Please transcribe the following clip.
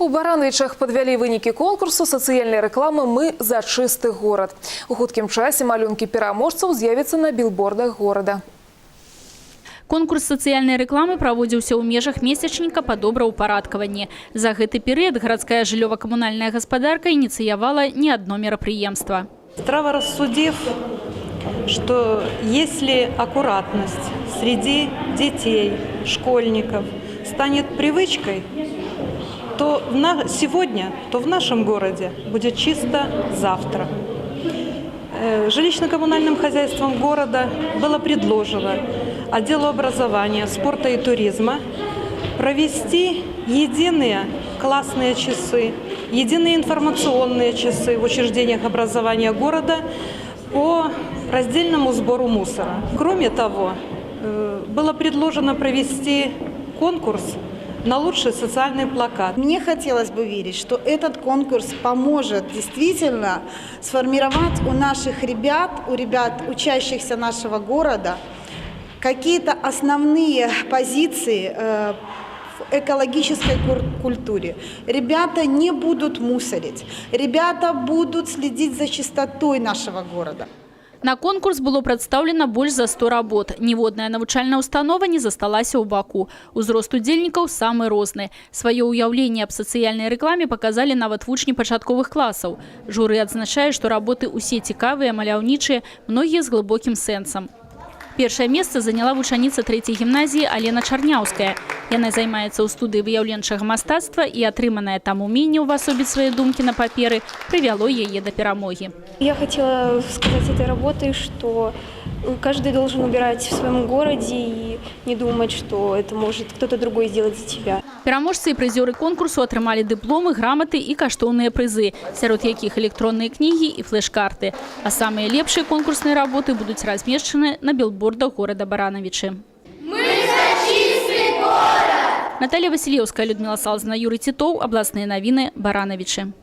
У Барановичах подвялі вынікі конкурсу сацыяльнай рэкламы мы за чысты горад. У хуткім часе малюнкі пераможцаў з'явяцца на білбордах горада. Конкурс сацыяльнай рэкламы праводзіўся ў межах месячніка па добраўпарадкаванні. За гэты перыяд гарадская жыллёва-камунальная гаспадарка ініцыявала не адно мерапрыемства. Здраво рассудив, что если аккуратность среди детей, школьников станет привычкой, то в на- сегодня, то в нашем городе будет чисто завтра. Э, Жилищно-коммунальным хозяйством города было предложено отделу образования, спорта и туризма провести единые классные часы, единые информационные часы в учреждениях образования города по раздельному сбору мусора. Кроме того, э, было предложено провести конкурс на лучший социальный плакат. Мне хотелось бы верить, что этот конкурс поможет действительно сформировать у наших ребят, у ребят, учащихся нашего города, какие-то основные позиции э, в экологической культуре. Ребята не будут мусорить, ребята будут следить за чистотой нашего города. На конкурс было прадстаўлена больш за 100 работ. Ніводная навучальная установа не засталася ў баку. Узрост удзельнікаў самы розны. Сваё ўяўленне аб сацыяльнай рэкламе паказалі нават вучні пачатковых класаў. Журы адзначае, што работы ўсе цікавыя, маляўнічыя, многія з глыбокім сэнсам. Першае месца заняла вучаніца трэцяй гімназіі Алена Чарняўская. Яна займаецца ў студыі выяўленчага мастацтва і атрыманае там уменне ўвасобіць свае думкі на паперы прывяло яе да перамогі. Я хотела сказать этой работой, что каждый должен убирать в своем городе и не думать, что это может кто-то другой сделать за тебя. Пераможцы і прызёры конкурсу атрымалі дыпломы, граматы і каштоўныя прызы, сярод якіх электронныя кнігі і флеш-карты. А самыя лепшыя конкурсныя работы будуць размешчаны на білбордах горада Баранавічы. Наталья Василевская, Людмила Салзна, Юрий Титов, областные новины, Барановичи.